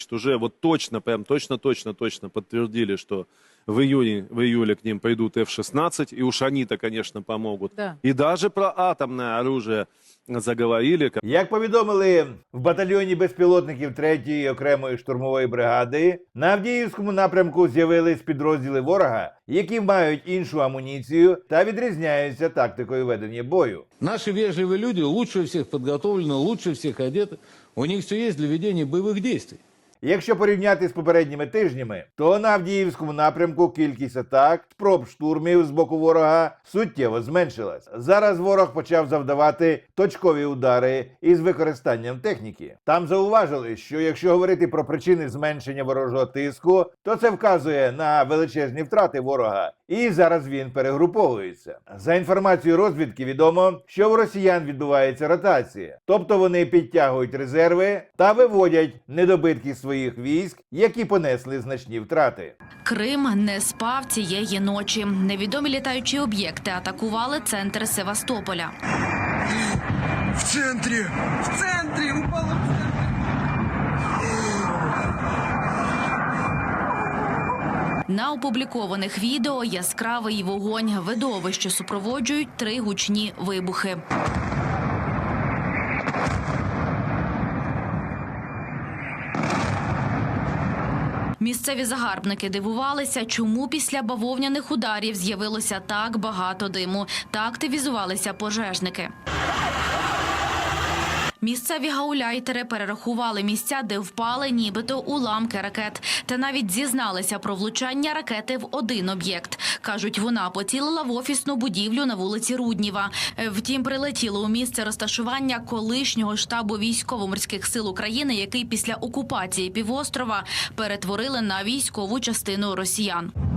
Что уже вот точно, прям точно, точно, точно подтвердили, что в июне, в июле к ним пойдут F-16, и уж они-то, конечно, помогут. Да. И даже про атомное оружие заговорили. Як повідомили в батальйоні безпілотників 3-ї окремої штурмової бригади, на Авдіївському напрямку з'явились підрозділи ворога, які мають іншу амуніцію та відрізняються тактикою ведення бою. Наши вежливые люди лучше всех подготовлены, лучше всех одеты. У них все есть для ведения боевых действий. Якщо порівняти з попередніми тижнями, то на Авдіївському напрямку кількість атак, спроб штурмів з боку ворога суттєво зменшилась. Зараз ворог почав завдавати точкові удари із використанням техніки. Там зауважили, що якщо говорити про причини зменшення ворожого тиску, то це вказує на величезні втрати ворога, і зараз він перегруповується. За інформацією розвідки, відомо, що у росіян відбувається ротація, тобто вони підтягують резерви та виводять недобитки своїх військ, які понесли значні втрати. Крим не спав цієї ночі. Невідомі літаючі об'єкти атакували центр Севастополя. В центре! В центре! Упала! На опублікованих відео яскравий вогонь. Видовище супроводжують три гучні вибухи. Місцеві загарбники дивувалися, чому після бавовняних ударів з'явилося так багато диму та активізувалися пожежники. Місцеві гауляйтери перерахували місця, де впали нібито уламки ракет, та навіть зізналися про влучання ракети в один об'єкт. Кажуть, вона поцілила в офісну будівлю на вулиці Рудніва. Е, Втім, прилетіло у місце розташування колишнього штабу військово-морських сил України, який після окупації півострова перетворили на військову частину росіян.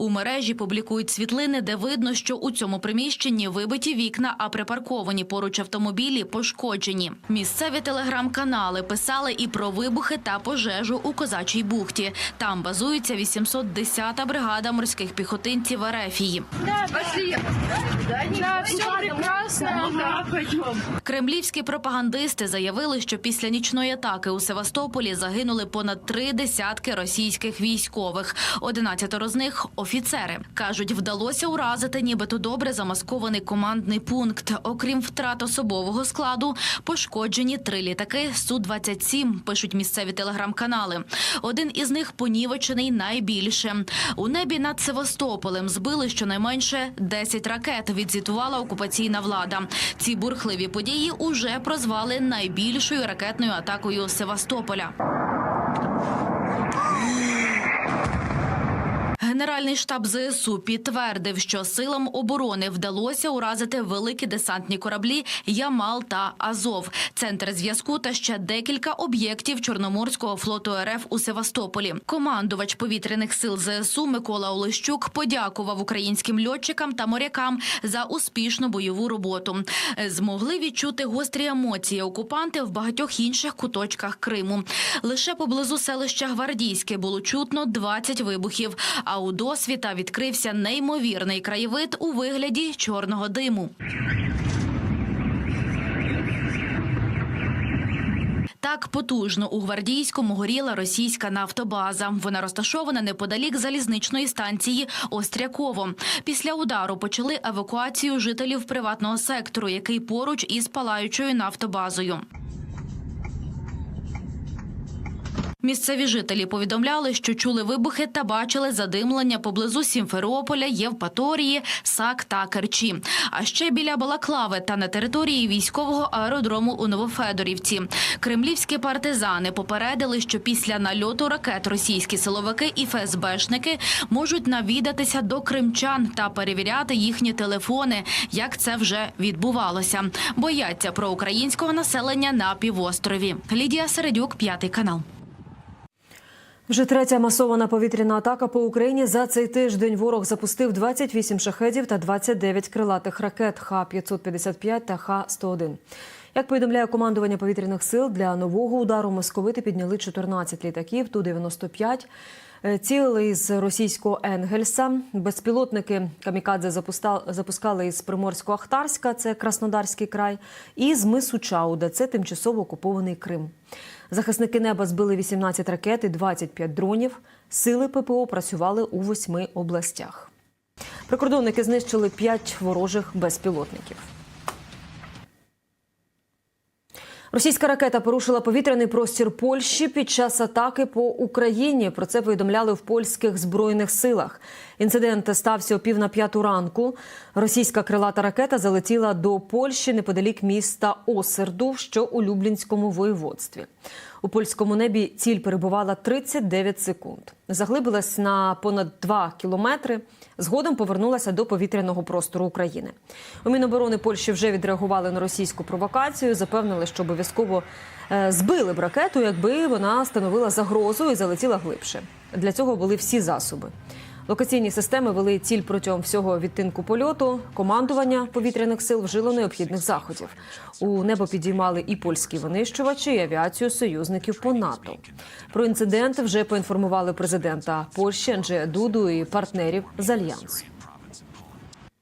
У мережі публікують світлини, де видно, що у цьому приміщенні вибиті вікна, а припарковані поруч автомобілі пошкоджені. Місцеві телеграм-канали писали і про вибухи та пожежу у Козачій бухті. Там базується 810-та бригада морських піхотинців Ерефії. Да, все прекрасно. Кремлівські пропагандисти заявили, що після нічної атаки у Севастополі загинули понад три десятки російських військових. Одинадцятеро з них офіцери. кажуть, вдалося уразити нібито добре замаскований командний пункт. Окрім втрат особового складу, пошкоджені три літаки су 27 Пишуть місцеві телеграм-канали. Один із них понівечений найбільше. У небі над Севастополем збили щонайменше 10 ракет. Відзвітувала окупаційна влада. Ці бурхливі події уже прозвали найбільшою ракетною атакою Севастополя. Генеральний штаб ЗСУ підтвердив, що силам оборони вдалося уразити великі десантні кораблі Ямал та Азов, центр зв'язку та ще декілька об'єктів Чорноморського флоту РФ у Севастополі. Командувач повітряних сил ЗСУ Микола Олещук подякував українським льотчикам та морякам за успішну бойову роботу. Змогли відчути гострі емоції окупанти в багатьох інших куточках Криму. Лише поблизу селища Гвардійське було чутно 20 вибухів. А у досвіта відкрився неймовірний краєвид у вигляді чорного диму. Так потужно у гвардійському горіла російська нафтобаза. Вона розташована неподалік залізничної станції Остряково. Після удару почали евакуацію жителів приватного сектору, який поруч із палаючою нафтобазою. Місцеві жителі повідомляли, що чули вибухи та бачили задимлення поблизу Сімферополя, Євпаторії, Сак та Керчі. А ще біля Балаклави та на території військового аеродрому у Новофедорівці. Кремлівські партизани попередили, що після нальоту ракет російські силовики і ФСБшники можуть навідатися до кримчан та перевіряти їхні телефони, як це вже відбувалося. Бояться про українського населення на півострові. Лідія Середюк, п'ятий канал. Вже третя масована повітряна атака по Україні. За цей тиждень ворог запустив 28 шахедів та 29 крилатих ракет Х-555 та Х-101. Як повідомляє командування повітряних сил, для нового удару московити підняли 14 літаків Ту-95, Е, Цілили із російського Енгельса. Безпілотники камікадзе запускали із Приморсько-Ахтарська, це Краснодарський край, і з мису Чауда, це тимчасово окупований Крим. Захисники неба збили 18 ракет і 25 дронів. Сили ППО працювали у восьми областях. Прикордонники знищили 5 ворожих безпілотників. Російська ракета порушила повітряний простір Польщі під час атаки по Україні. Про це повідомляли в польських збройних силах. Інцидент стався о пів на п'яту ранку. Російська крилата ракета залетіла до Польщі неподалік міста Осерду, що у Люблінському воєводстві. У польському небі ціль перебувала 39 секунд. Заглибилась на понад 2 кілометри. Згодом повернулася до повітряного простору України. У Міноборони Польщі вже відреагували на російську провокацію. Запевнили, що обов'язково е, збили б ракету, якби вона становила загрозу і залетіла глибше. Для цього були всі засоби. Локаційні системи вели ціль протягом всього відтинку польоту. Командування повітряних сил вжило необхідних заходів. У небо підіймали і польські винищувачі, і авіацію союзників по НАТО. Про інцидент вже поінформували президента Польщі Анджея Дуду і партнерів з альянсу.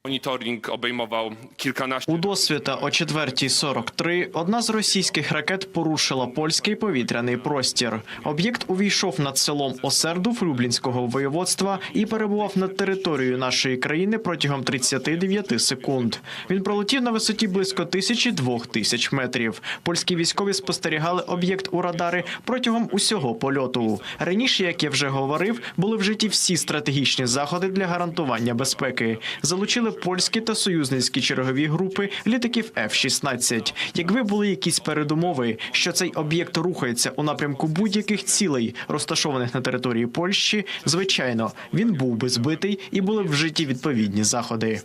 Monitoring obejmował kilkanaście У досвіта о 4.43 одна з російських ракет порушила польський повітряний простір. Об'єкт увійшов над селом Осердув Люблінського воєводства і перебував над територією нашої країни протягом 39 секунд. Він пролетів на висоті близько тисячі двох тисяч метрів. Польські військові спостерігали об'єкт у радари протягом усього польоту. Раніше, як я вже говорив, були вжиті всі стратегічні заходи для гарантування безпеки. Залучили польські та союзницькі чергові групи літаків F-16. Якби були якісь передумови, що цей об'єкт рухається у напрямку будь-яких цілей, розташованих на території Польщі, звичайно, він був би збитий і були б вжиті відповідні заходи.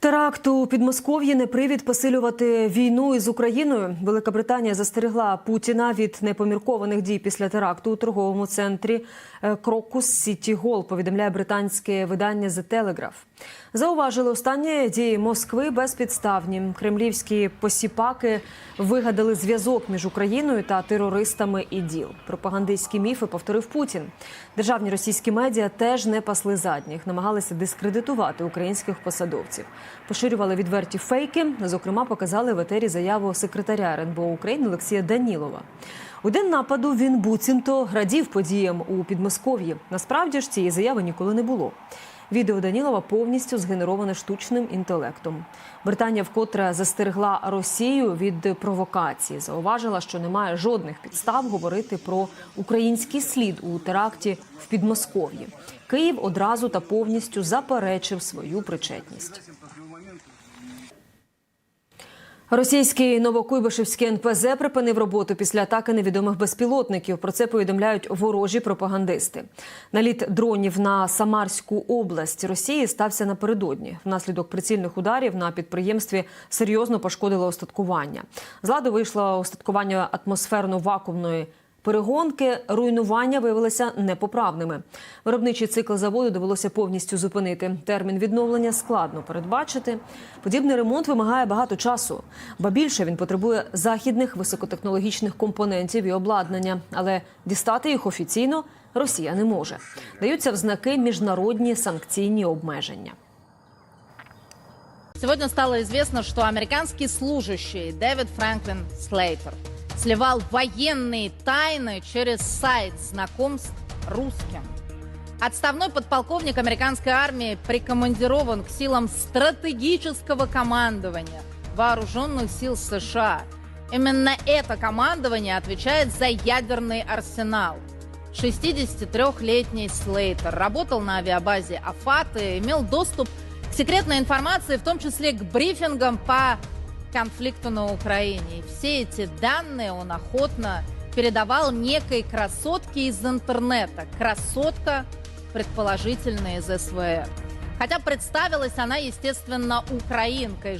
Strategiczne działania. Теракт у Підмосков'ї не привід посилювати війну із Україною. Велика Британія застерегла Путіна від непоміркованих дій після теракту у торговому центрі е, Крокус Сіті Гол. Повідомляє британське видання The Telegraph. Зауважили останні дії Москви безпідставні. Кремлівські посіпаки вигадали зв'язок між Україною та терористами іділ. Пропагандистські міфи повторив Путін. Державні російські медіа теж не пасли задніх, намагалися дискредитувати українських посадовців. Поширювали відверті фейки. Зокрема, показали в етері заяву секретаря РНБО України Олексія Данілова. У день нападу він буцімто радів подіям у Підмосков'ї. Насправді ж цієї заяви ніколи не було. Відео Данілова повністю згенероване штучним інтелектом. Британія вкотре застерегла Росію від провокації. Зауважила, що немає жодних підстав говорити про український слід у теракті в Підмосков'ї. Київ одразу та повністю заперечив свою причетність. Російський Новокуйбишевський НПЗ припинив роботу після атаки невідомих безпілотників. Про це повідомляють ворожі пропагандисти. Наліт дронів на Самарську область Росії стався напередодні. Внаслідок прицільних ударів на підприємстві серйозно пошкодило остаткування. З ладу вийшло остаткування атмосферно-вакуумної Перегонки руйнування виявилися непоправними. Виробничий цикл заводу довелося повністю зупинити. Термін відновлення складно передбачити. Подібний ремонт вимагає багато часу, ба більше він потребує західних високотехнологічних компонентів і обладнання, але дістати їх офіційно Росія не може. Даються в знаки міжнародні санкційні обмеження. Сегодня стало известно, что американский служащий Дэвид Фрэнклин Слейтер сливал военные тайны через сайт знакомств русским. Отставной подполковник американской армии прикомандирован к силам стратегического командования вооруженных сил США. Именно это командование отвечает за ядерный арсенал. 63-летний Слейтер работал на авиабазе Афат и имел доступ к секретной информации, в том числе к брифингам по конфликту на Украине. И все эти данные он охотно передавал некой красотке из интернета. Красотка, предположительно, из СВР. Хотя представилась она, естественно, украинкой.